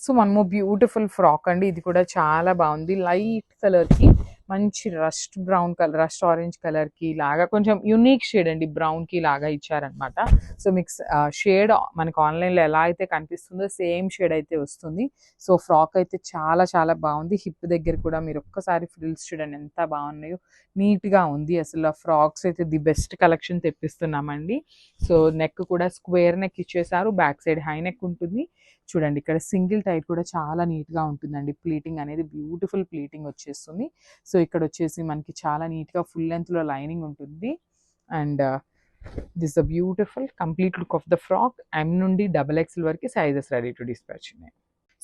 So మనము beautiful frock అండి. ఇది కూడా చాలా బాగుంది. లైట్ కలర్కి మంచి rust brown colour rust orange కలర్కి లాగా కొంచెం యునిక్ షేడ్ అండి బ్రౌన్కి లాగా ఇచ్చారనమాట. సో మీకు షేడ్ మనకు ఆన్లైన్లో ఎలా అయితే కనిపిస్తుందో సేమ్ షేడ్ అయితే వస్తుంది. సో ఫ్రాక్ అయితే చాలా చాలా బాగుంది. హిప్ దగ్గర కూడా మీరు ఒక్కసారి ఫ్రిల్స్ చూడండి ఎంత బాగున్నాయో. నీట్గా ఉంది. అసలు ఫ్రాక్స్ అయితే ది బెస్ట్ కలెక్షన్ తెప్పిస్తున్నామండి. సో నెక్ కూడా స్క్వేర్ నెక్ ఇచ్చేసారు. బ్యాక్ సైడ్ హై నెక్ ఉంటుంది. చూడండి ఇక్కడ సింగిల్ టైర్ కూడా చాలా నీట్గా ఉంటుందండి. ప్లీటింగ్ అనేది బ్యూటిఫుల్ ప్లీటింగ్ వచ్చేస్తుంది. సో ఇక్కడ వచ్చేసి మనకి చాలా నీట్గా ఫుల్ లెంత్లో లైనింగ్ ఉంటుంది. And this the beautiful complete look of the frock M నుండి డబల్ ఎక్స్ఎల్ వరకు సైజెస్ రెడీ టు డిస్పాచ్ ఉన్నాయి.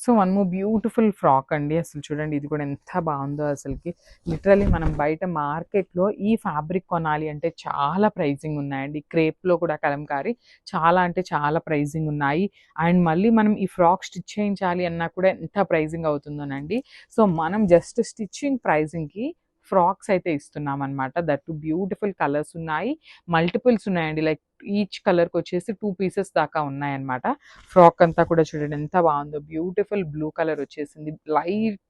So one more beautiful frock అండి. అసలు చూడండి ఇది కూడా ఎంత బాగుందో అసలుకి. లిటరలీ మనం బయట మార్కెట్లో ఈ ఫ్యాబ్రిక్ కొనాలి అంటే చాలా ప్రైజింగ్ ఉన్నాయండి. క్రేప్లో కూడా కలంకారీ చాలా అంటే చాలా ప్రైజింగ్ ఉన్నాయి. అండ్ మళ్ళీ మనం ఈ ఫ్రాక్ స్టిచ్ చేయించాలి అన్నా కూడా ఎంత ప్రైజింగ్ అవుతుందోనండి. సో మనం జస్ట్ స్టిచ్చింగ్ ప్రైజింగ్కి ఫ్రాక్స్ అయితే ఇస్తున్నాం అనమాట దట్ బ్యూటిఫుల్ కలర్స్ ఉన్నాయి. మల్టిపుల్స్ ఉన్నాయండి. లైక్ ఈచ్ కలర్కి వచ్చేసి టూ పీసెస్ దాకా ఉన్నాయన్నమాట. ఫ్రాక్ అంతా కూడా చూడండి ఎంత బాగుందో. బ్యూటిఫుల్ బ్లూ కలర్ వచ్చేసింది. లైట్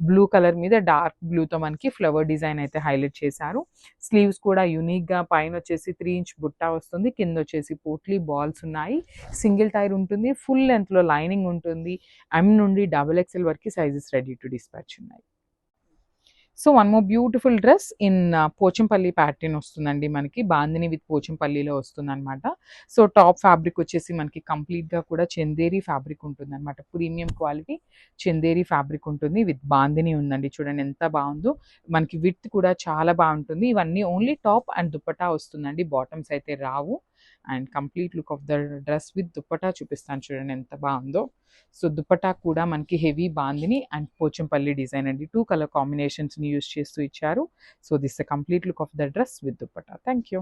బ్లూ కలర్ మీద డార్క్ బ్లూతో మనకి ఫ్లవర్ డిజైన్ అయితే హైలైట్ చేశారు. స్లీవ్స్ కూడా యూనిక్గా పైన వచ్చేసి త్రీ ఇంచ్ బుట్ట వస్తుంది. కింద వచ్చేసి పోట్లీ బాల్స్ ఉన్నాయి. సింగిల్ టైర్ ఉంటుంది. ఫుల్ లెంత్లో లైనింగ్ ఉంటుంది. ఎం నుండి డబుల్ ఎక్స్ఎల్ వరకు సైజెస్ రెడీ టు డిస్పాచ్ ఉన్నాయి. So one more beautiful dress in Pochampally pattern వస్తుందండి మనకి. బాందిని విత్ పోచంపల్లిలో వస్తుందన్నమాట. సో టాప్ ఫ్యాబ్రిక్ వచ్చేసి మనకి కంప్లీట్గా కూడా చందేరి ఫ్యాబ్రిక్ ఉంటుంది అనమాట ప్రీమియం క్వాలిటీ చందేరి ఫ్యాబ్రిక్ ఉంటుంది. విత్ బాందిని ఉందండి. చూడండి ఎంత బాగుందో. మనకి విత్ కూడా చాలా బాగుంటుంది. ఇవన్నీ ఓన్లీ టాప్ అండ్ దుప్పటా వస్తుందండి. బాటమ్స్ అయితే రావు. And complete look of the dress with dupatta చూపిస్తాను చూడండి ఎంత బాగుందో. సో దుప్పటా కూడా మనకి heavy bandhani and Pochampally design అండి. టూ కలర్ కాంబినేషన్స్ని యూస్ చేస్తూ ఇచ్చారు. So this the complete look of the dress with dupatta. Thank you